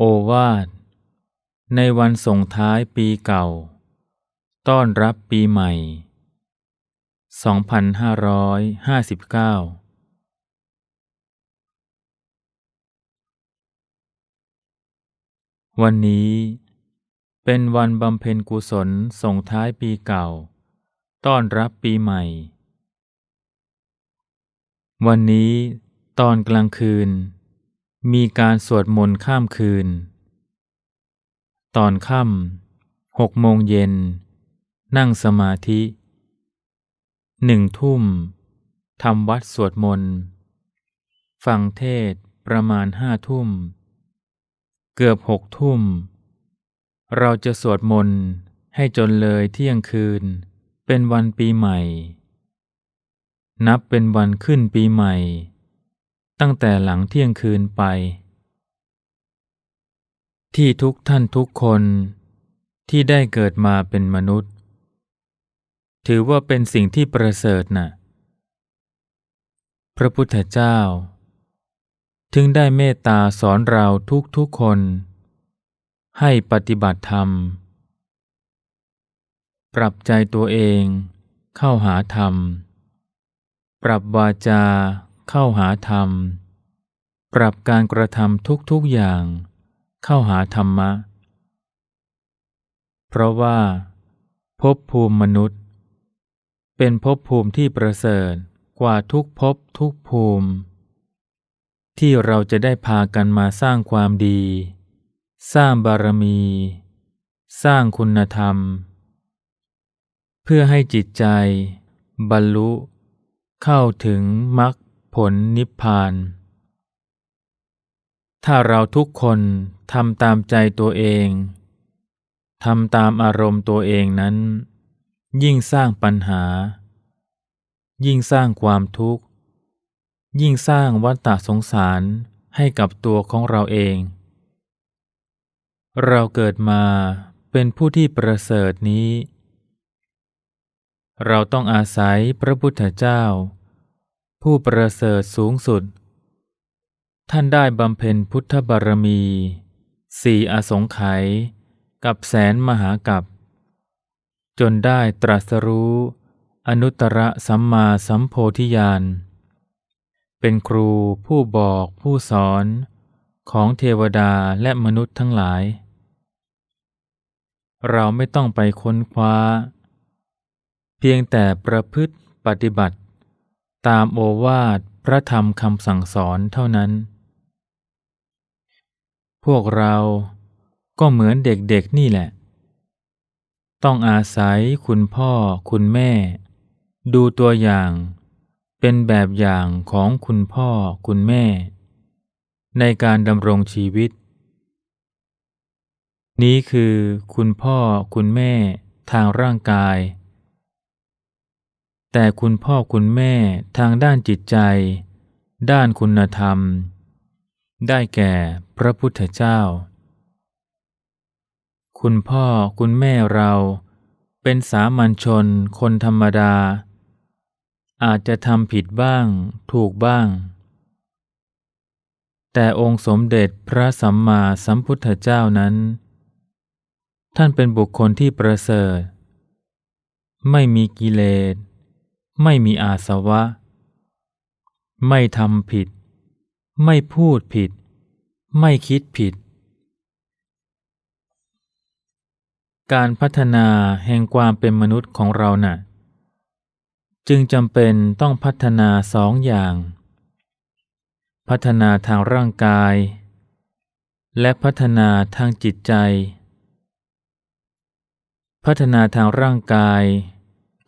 โอวาท ในวันส่งท้ายปีเก่า ต้อนรับปีใหม่ 2559วันนี้เป็นวันบำเพ็ญกุศลส่งท้ายปีเก่า ต้อนรับปีใหม่ วันนี้ตอนกลางคืน มีการสวดมนต์ข้ามคืน ตอนค่ำหกโมงเย็น นั่งสมาธิหนึ่งทุ่มทำวัดสวดมนต์ ฟังเทศประมาณห้าทุ่ม เกือบหกทุ่ม เราจะสวดมนต์ให้จนเลยเที่ยงคืน เป็นวันปีใหม่ นับเป็นวันขึ้นปีใหม่ ตั้งแต่หลังเที่ยงคืนไป ที่ทุกท่านทุกคนที่ได้เกิดมาเป็นมนุษย์ ถือว่าเป็นสิ่งที่ประเสริฐนะ่ะพระพุทธเจ้า ถึงได้เมตตาสอนเราทุกทุกคน ให้ปฏิบัติธรรม ปรับใจตัวเองเข้าหาธรรม ปรับวาจา เข้าหาธรรม ปรับการกระทำทุกๆอย่าง เข้าหาธรรมะ เพราะว่าภพภูมิมนุษย์ เป็นภพภูมิที่ประเสริฐกว่าทุกภพทุกภูมิ ที่เราจะได้พากันมาสร้างความดี สร้างบารมี สร้างคุณธรรม เพื่อให้จิตใจ บรรลุ เข้าถึงมรรค ผลนิพพาน ถ้าเราทุกคนทำตามใจตัวเองทำตามอารมณ์ตัวเองนั้น ยิ่งสร้างปัญหา ยิ่งสร้างความทุกข์ ยิ่งสร้างวัฏฏะสงสารให้กับตัวของเราเอง เราเกิดมาเป็นผู้ที่ประเสริฐนี้ เราต้องอาศัยพระพุทธเจ้า ผู้ประเสริฐสูงสุด ท่านได้บำเพ็ญพุทธบารมีสี่อสงไขยกับแสนมหากับ จนได้ตรัสรู้อนุตตรสัมมาสัมโพธิญาณ เป็นครูผู้บอกผู้สอนของเทวดาและมนุษย์ทั้งหลาย เราไม่ต้องไปค้นคว้า เพียงแต่ประพฤติปฏิบัติ ตามโอวาทพระธรรมคำสั่งสอนเท่านั้น พวกเราก็เหมือนเด็กๆนี่แหละ ต้องอาศัยคุณพ่อคุณแม่ ดูตัวอย่าง เป็นแบบอย่างของคุณพ่อคุณแม่ ในการดำรงชีวิต นี้คือคุณพ่อคุณแม่ทางร่างกาย แต่คุณพ่อคุณแม่ทางด้านจิตใจ ด้านคุณธรรม ได้แก่พระพุทธเจ้า คุณพ่อคุณแม่เราเป็นสามัญชนคนธรรมดา อาจจะทำผิดบ้าง ถูกบ้าง แต่องค์สมเด็จพระสัมมาสัมพุทธเจ้านั้น ท่านเป็นบุคคลที่ประเสริฐ ไม่มีกิเลส ไม่มีอาสวะ ไม่ทำผิด ไม่พูดผิด ไม่คิดผิด การพัฒนาแห่งความเป็นมนุษย์ของเรานะ่ะ จึงจำเป็นต้องพัฒนาสองอย่าง พัฒนาทางร่างกาย และพัฒนาทางจิตใจ พัฒนาทางร่างกาย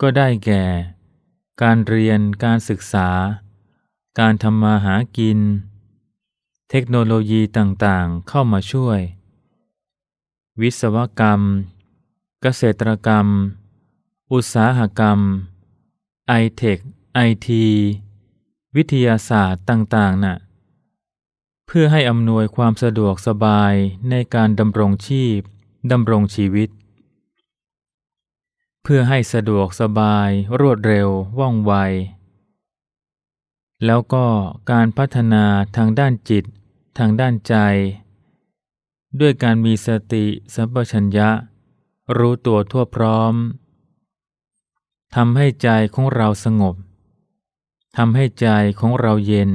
ก็ได้แก่ การเรียนการศึกษา การทำมาหากิน เทคโนโลยีต่างๆ เข้ามาช่วย วิศวกรรม เกษตรกรรม อุตสาหกรรมไอเทคไอทีวิทยาศาสตร์ต่างๆนะ่ะเพื่อให้อำนวยความสะดวกสบายในการดำรงชีพดำรงชีวิต พื่อให้สะดวกสบายรวดเร็วว่องไว แล้วก็การพัฒนาทางด้านจิต ทางด้านใจ ด้วยการมีสติสัมปชัญญะ รู้ตัวทั่วพร้อมทำให้ใจของเราสงบทำให้ใจของเราเย็น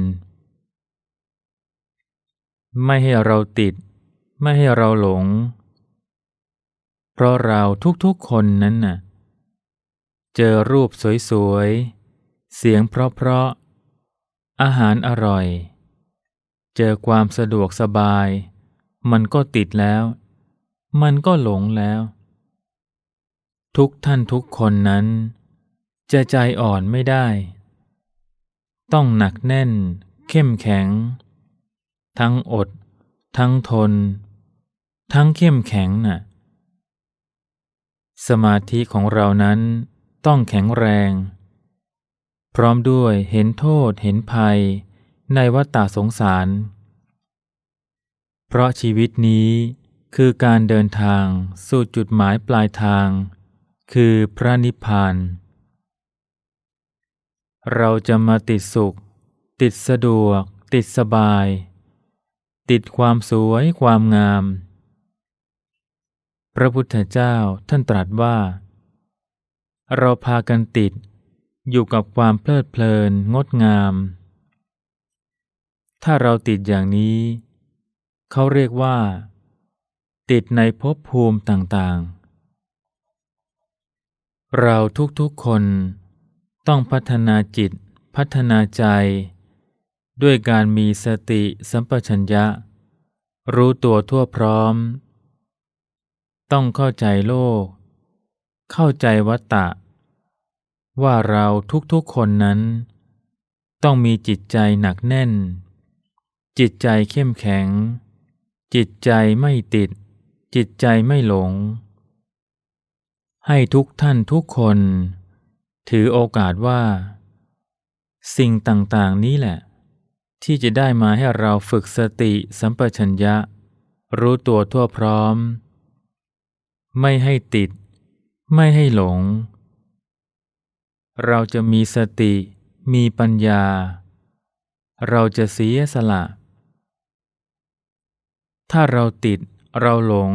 ไม่ให้เราติด ไม่ให้เราหลง เพราะเราทุกๆคนนั้นน่ะ เจอรูปสวยๆ เสียงเพราะๆ อาหารอร่อย เจอความสะดวกสบาย มันก็ติดแล้ว มันก็หลงแล้ว ทุกท่านทุกคนนั้น จะใจอ่อนไม่ได้ ต้องหนักแน่น เข้มแข็ง ทั้งอด ทั้งทน ทั้งเข้มแข็งน่ะ สมาธิของเรานั้น ต้องแข็งแรง พร้อมด้วยเห็นโทษเห็นภัย ในวัฏฏสงสาร เพราะชีวิตนี้คือการเดินทางสู่จุดหมายปลายทาง คือพระนิพพาน เราจะมาติดสุข ติดสะดวก ติดสบาย ติดความสวยความงาม พระพุทธเจ้าท่านตรัสว่า เราพากันติด อยู่กับความเพลิดเพลินงดงาม ถ้าเราติดอย่างนี้ เขาเรียกว่า ติดในภพภูมิต่างๆ เราทุกๆคนต้องพัฒนาจิตพัฒนาใจ ด้วยการมีสติสัมปชัญญะ รู้ตัวทั่วพร้อม ต้องเข้าใจโลก เข้าใจวัตตะ ว่าเราทุกๆคนนั้น ต้องมีจิตใจหนักแน่น จิตใจเข้มแข็ง จิตใจไม่ติด จิตใจไม่หลง ให้ทุกท่านทุกคน ถือโอกาสว่า สิ่งต่างๆนี้แหละ ที่จะได้มาให้เราฝึกสติสัมปชัญญะ รู้ตัวทั่วพร้อม ไม่ให้ติด ไม่ให้หลง เราจะมีสติมีปัญญา เราจะเสียสละ ถ้าเราติดเราหลง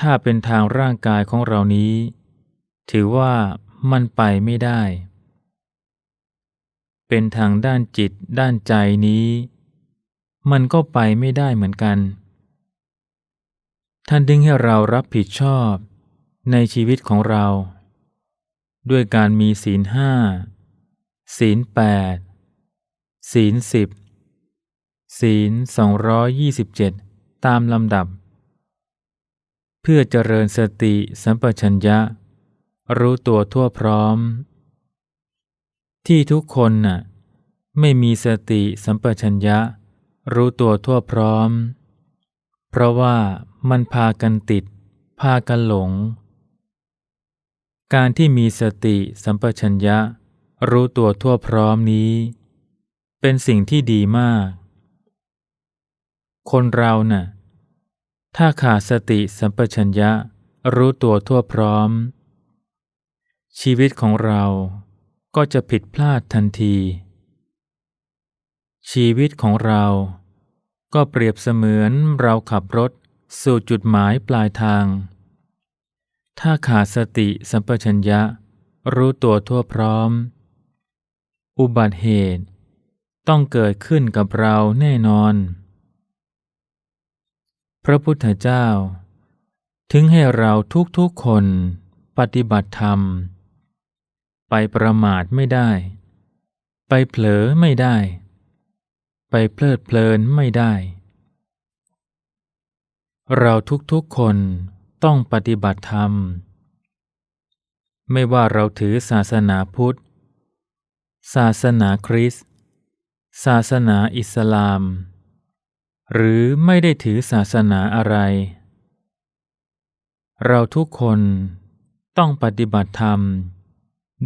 ถ้าเป็นทางร่างกายของเรานี้ ถือว่ามันไปไม่ได้ เป็นทางด้านจิตด้านใจนี้ มันก็ไปไม่ได้เหมือนกัน ท่านดึงให้เรารับผิดชอบ ในชีวิตของเรา ด้วยการมีศีลห้าศีลแปดศีลสิบศีลสองร้อยยี่สิบเจ็ดตามลำดับ เพื่อเจริญสติสัมปชัญญะ รู้ตัวทั่วพร้อม ที่ทุกคนน่ะไม่มีสติสัมปชัญญะ รู้ตัวทั่วพร้อม เพราะว่ามันพากันติด พากันหลง การที่มีสติสัมปชัญญะ รู้ตัวทั่วพร้อมนี้ เป็นสิ่งที่ดีมาก คนเราน่ะ ถ้าขาดสติสัมปชัญญะ รู้ตัวทั่วพร้อม ชีวิตของเราก็จะผิดพลาดทันที ชีวิตของเราก็เปรียบเสมือนเราขับรถสู่จุดหมายปลายทาง ถ้าขาดสติสัมปชัญญะ รู้ตัวทั่วพร้อม อุบัติเหตุ ต้องเกิดขึ้นกับเราแน่นอน พระพุทธเจ้า ถึงให้เราทุกๆคนปฏิบัติธรรม ไปประมาทไม่ได้ ไปเผลอไม่ได้ ไปเพลิดเพลินไม่ได้ เราทุกๆคน ต้องปฏิบัติธรรม ไม่ว่าเราถือศาสนาพุทธ ศาสนาคริสต์ศาสนาอิสลาม หรือไม่ได้ถือศาสนาอะไร เราทุกคนต้องปฏิบัติธรรม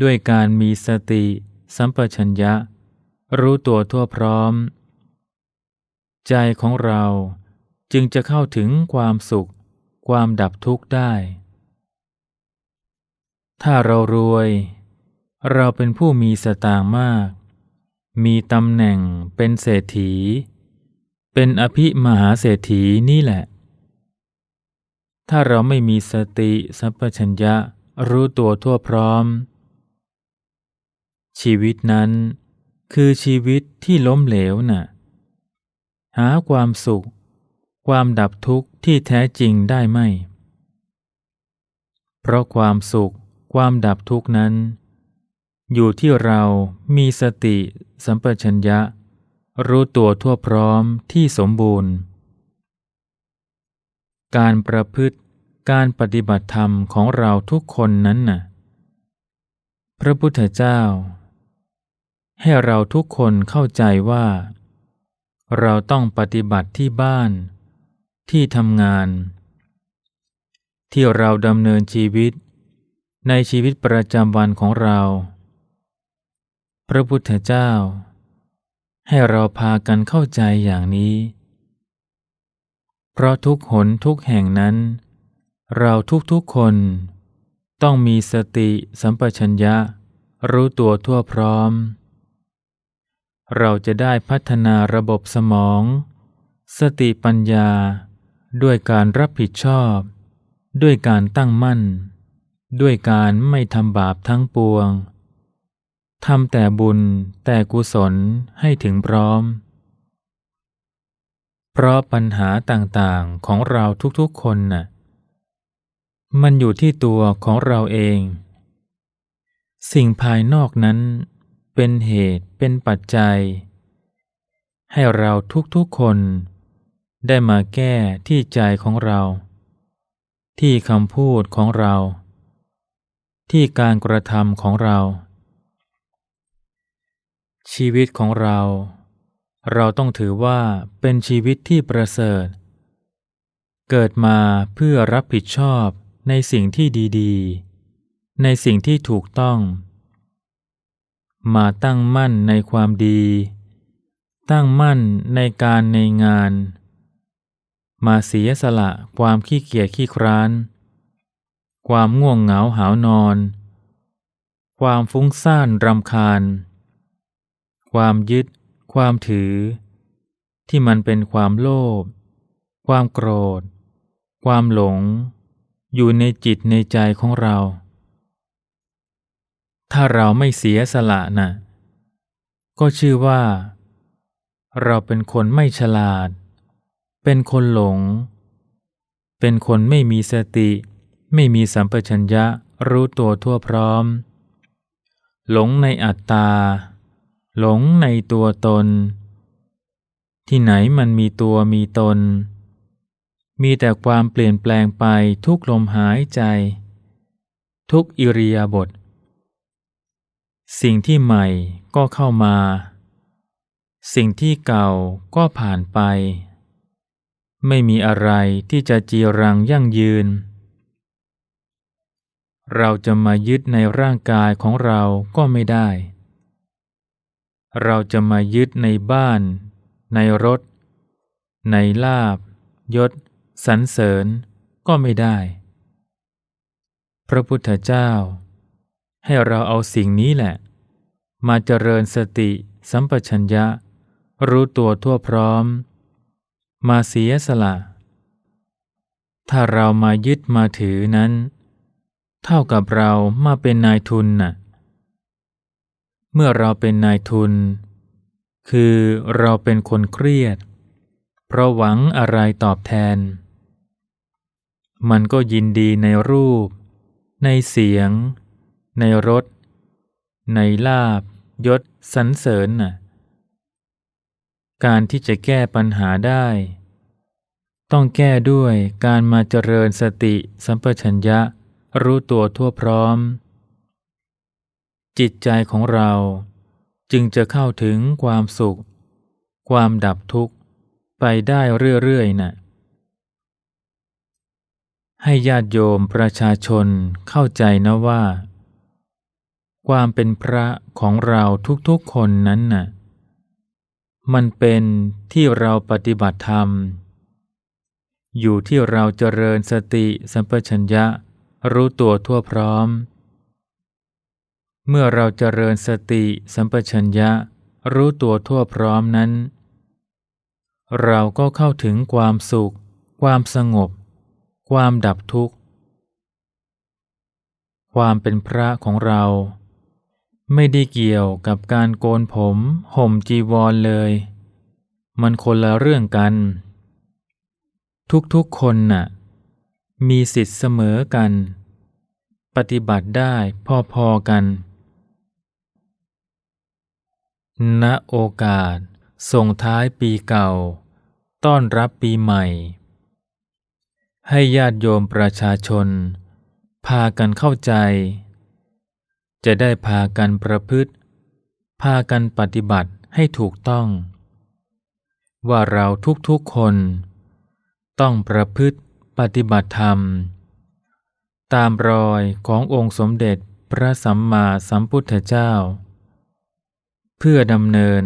ด้วยการมีสติ สัมปชัญญะ รู้ตัวทั่วพร้อม ใจของเราจึงจะเข้าถึงความสุข ความดับทุกข์ได้ ถ้าเรารวย เราเป็นผู้มีสตางค์มาก มีตำแหน่งเป็นเศรษฐี เป็นอภิมหาเศรษฐีนี่แหละ ถ้าเราไม่มีสติสัมปชัญญะรู้ตัวทั่วพร้อม ชีวิตนั้นคือชีวิตที่ล้มเหลวน่ะ หาความสุข ความดับทุกข์ที่แท้จริงได้ไหม เพราะความสุข ความดับทุกข์นั้น อยู่ที่เรามีสติสัมปชัญญะ รู้ตัวทั่วพร้อมที่สมบูรณ์ การประพฤติการปฏิบัติธรรมของเราทุกคนนั้นน่ะ พระพุทธเจ้า ให้เราทุกคนเข้าใจว่า เราต้องปฏิบัติที่บ้าน ที่ทำงาน ที่เราดำเนินชีวิต ในชีวิตประจำวันของเรา พระพุทธเจ้า ให้เราพากันเข้าใจอย่างนี้ เพราะทุกหนทุกแห่งนั้น เราทุกๆคนต้องมีสติสัมปชัญญะ รู้ตัวทั่วพร้อม เราจะได้พัฒนาระบบสมอง สติปัญญา ด้วยการรับผิดชอบ ด้วยการตั้งมั่น ด้วยการไม่ทำบาปทั้งปวงทำแต่บุญแต่กุศลให้ถึงพร้อม เพราะปัญหาต่างๆของเราทุกๆคนน่ะมันอยู่ที่ตัวของเราเอง สิ่งภายนอกนั้นเป็นเหตุเป็นปัจจัย ให้เราทุกๆคน ได้มาแก้ที่ใจของเรา ที่คำพูดของเรา ที่การกระทำของเรา ชีวิตของเรา เราต้องถือว่าเป็นชีวิตที่ประเสริฐ เกิดมาเพื่อรับผิดชอบในสิ่งที่ดีๆ ในสิ่งที่ถูกต้อง มาตั้งมั่นในความดี ตั้งมั่นในการในงาน มาเสียสละความขี้เกียจขี้คร้าน ความง่วงเหงาหาวนอน ความฟุ้งซ่านรำคาญ ความยึด ความถือ ที่มันเป็นความโลภความโกรธ ความหลง อยู่ในจิตในใจของเรา ถ้าเราไม่เสียสละนะ่ะก็ชื่อว่า เราเป็นคนไม่ฉลาด เป็นคนหลง เป็นคนไม่มีสติ ไม่มีสัมปชัญญะรู้ตัวทั่วพร้อม หลงในอัตตา หลงในตัวตน ที่ไหนมันมีตัวมีตน มีแต่ความเปลี่ยนแปลงไปทุกลมหายใจ ทุกอิริยาบถสิ่งที่ใหม่ก็เข้ามา สิ่งที่เก่าก็ผ่านไป ไม่มีอะไรที่จะจีรังยั่งยืน เราจะมายึดในร่างกายของเราก็ไม่ได้ เราจะมายึดในบ้าน ในรถ ในลาบ ยศสรรเสริญก็ไม่ได้ พระพุทธเจ้า ให้เราเอาสิ่งนี้แหละ มาเจริญสติสัมปชัญญะ รู้ตัวทั่วพร้อม มาเสียสละ ถ้าเรามายึดมาถือนั้น เท่ากับเรามาเป็นนายทุนน่ะ เมื่อเราเป็นนายทุน คือเราเป็นคนเครียด เพราะหวังอะไรตอบแทน มันก็ยินดีในรูป ในเสียง ในรสในลาบยศสรรเสริญน่ะ การที่จะแก้ปัญหาได้ ต้องแก้ด้วยการมาเจริญสติสัมปชัญญะรู้ตัวทั่วพร้อม จิตใจของเราจึงจะเข้าถึงความสุข ความดับทุกข์ไปได้เรื่อยๆนะ่ะให้ญาติโยมประชาชนเข้าใจนะว่า ความเป็นพระของเราทุกๆคนนั้นน่ะ มันเป็นที่เราปฏิบัติธรรม อยู่ที่เราเจริญสติสัมปชัญญะรู้ตัวทั่วพร้อม เมื่อเราเจริญสติสัมปชัญญะรู้ตัวทั่วพร้อมนั้น เราก็เข้าถึงความสุข ความสงบ ความดับทุกข์ ความเป็นพระของเรา ไม่ได้เกี่ยวกับการโกนผมห่มจีวรเลย มันคนละเรื่องกัน ทุกๆคนน่ะ มีสิทธิ์เสมอกัน ปฏิบัติได้พอๆกัน ณโอกาสส่งท้ายปีเก่า ต้อนรับปีใหม่ ให้ญาติโยมประชาชน พากันเข้าใจ จะได้พากันประพฤติ พากันปฏิบัติให้ถูกต้อง ว่าเราทุกๆคน ต้องประพฤติปฏิบัติธรรม ตามรอยขององค์สมเด็จพระสัมมาสัมพุทธเจ้า เพื่อดำเนิน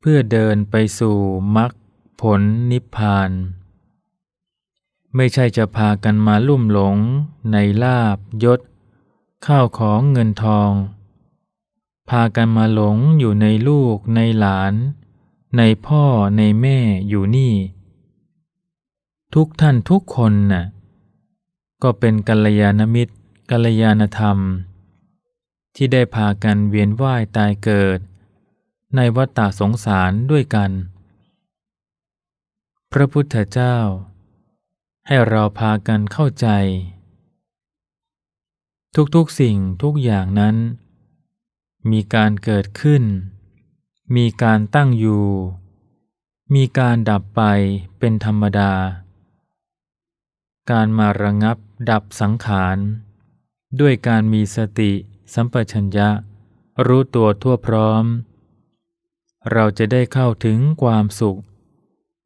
เพื่อเดินไปสู่มรรคผลนิพพาน ไม่ใช่จะพากันมาลุ่มหลงในลาบยศ ข้าวของเงินทอง พากันมาหลงอยู่ในลูกในหลาน ในพ่อในแม่อยู่นี่ ทุกท่านทุกคนน่ะก็เป็นกัลยาณมิตรกัลยาณธรรม ที่ได้พากันเวียนว่ายตายเกิด ในวัฏฏะสงสารด้วยกัน พระพุทธเจ้า ให้เราพากันเข้าใจ ทุกๆสิ่งทุกอย่างนั้น มีการเกิดขึ้น มีการตั้งอยู่ มีการดับไปเป็นธรรมดา การมาระงับดับสังขาร ด้วยการมีสติสัมปชัญญะ รู้ตัวทั่วพร้อม เราจะได้เข้าถึงความสุข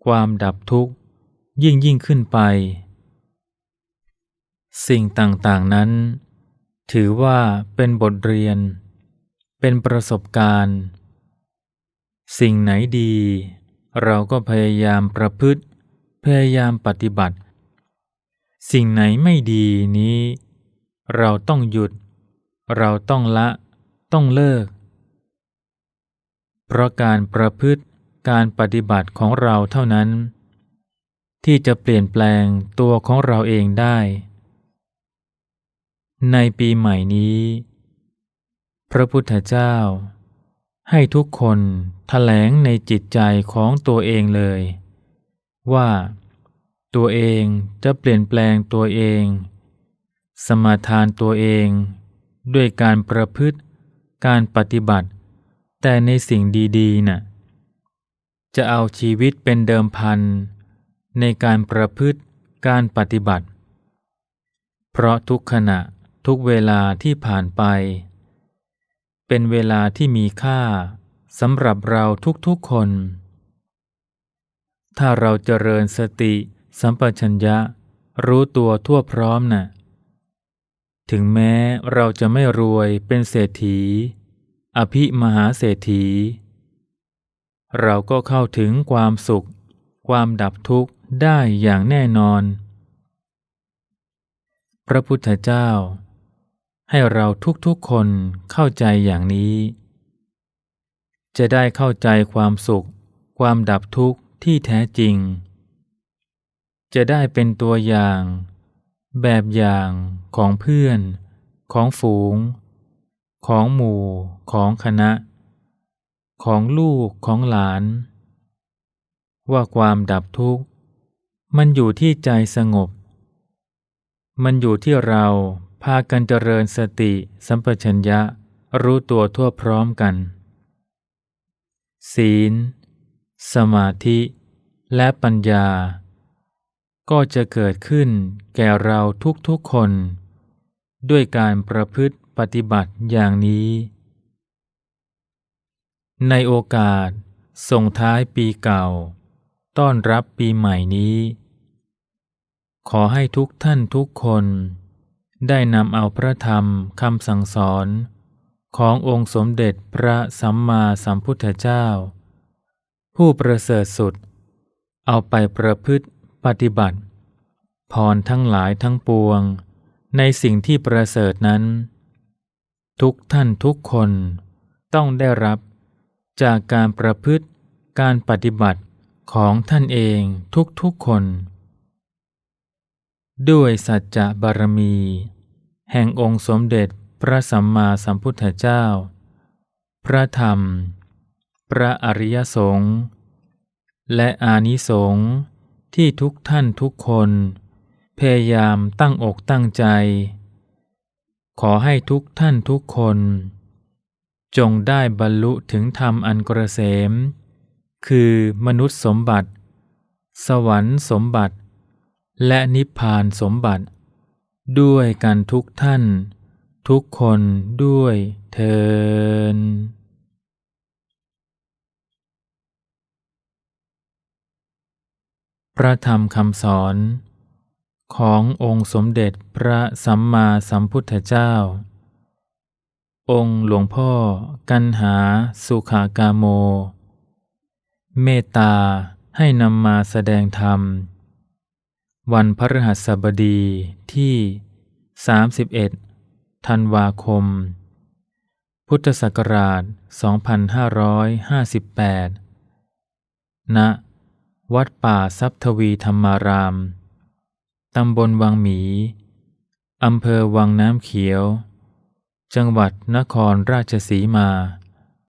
ความดับทุกข์ยิ่งยิ่งขึ้นไป สิ่งต่างๆนั้น ถือว่าเป็นบทเรียน เป็นประสบการณ์ สิ่งไหนดี เราก็พยายามประพฤติ พยายามปฏิบัติ สิ่งไหนไม่ดีนี้ เราต้องหยุด เราต้องละ ต้องเลิก เพราะการประพฤติการปฏิบัติของเราเท่านั้น ที่จะเปลี่ยนแปลงตัวของเราเองได้ ในปีใหม่นี้ พระพุทธเจ้า ให้ทุกคนแถลงในจิตใจของตัวเองเลย ว่าตัวเองจะเปลี่ยนแปลงตัวเอง สมาทานตัวเอง ด้วยการประพฤติการปฏิบัติ แต่ในสิ่งดีๆน่ะจะเอาชีวิตเป็นเดิมพัน ในการประพฤติการปฏิบัติ เพราะทุกขณะ ทุกเวลาที่ผ่านไป เป็นเวลาที่มีค่าสำหรับเราทุกๆคน ถ้าเราเจริญสติสัมปชัญญะรู้ตัวทั่วพร้อมนะ่ะ ถึงแม้เราจะไม่รวยเป็นเศรษฐี อภิมหาเศรษฐี เราก็เข้าถึงความสุข ความดับทุกข์ได้อย่างแน่นอน พระพุทธเจ้า ให้เราทุกๆคนเข้าใจอย่างนี้ จะได้เข้าใจความสุข ความดับทุกข์ที่แท้จริง จะได้เป็นตัวอย่าง แบบอย่างของเพื่อน ของฝูง ของหมู่ ของคณะ ของลูกของหลาน ว่าความดับทุกข์ มันอยู่ที่ใจสงบ มันอยู่ที่เรา พากันเจริญสติ สัมปชัญญะ รู้ตัวทั่วพร้อมกัน ศีล สมาธิ และปัญญา ก็จะเกิดขึ้นแก่เราทุกๆคน ด้วยการประพฤติปฏิบัติอย่างนี้ ในโอกาสส่งท้ายปีเก่า ต้อนรับปีใหม่นี้ ขอให้ทุกท่านทุกคน ได้นำเอาพระธรรมคำสั่งสอน ขององค์สมเด็จพระสัมมาสัมพุทธเจ้า ผู้ประเสริฐสุด เอาไปประพฤติปฏิบัติ พรทั้งหลายทั้งปวง ในสิ่งที่ประเสริฐนั้น ทุกท่านทุกคนต้องได้รับจากการประพฤติการปฏิบัติของท่านเองทุกๆคน ด้วยสัจจะบารมี แห่งองค์สมเด็จพระสัมมาสัมพุทธเจ้า พระธรรม พระอริยสงฆ์และอานิสงส์ที่ทุกท่านทุกคน พยายามตั้งอกตั้งใจ ขอให้ทุกท่านทุกคน จงได้บรรลุถึงธรรมอันกระเสม คือมนุษย์สมบัติ สวรรค์สมบัติ และนิพพานสมบัติ ด้วยกันทุกท่าน ทุกคนด้วยเทินพระธรรมคำสอน ขององค์สมเด็จพระสัมมาสัมพุทธเจ้า องค์หลวงพ่อกันหาสุขากาโม เมตตาให้นำมาแสดงธรรม วันพฤหัสบดีที่ 31 ธันวาคม พุทธศักราช 2558 ณ วัดป่าทรัพทวีธรรมาราม ตำบลวังหมี อำเภอวังน้ำเขียว จังหวัดนครราชสีมา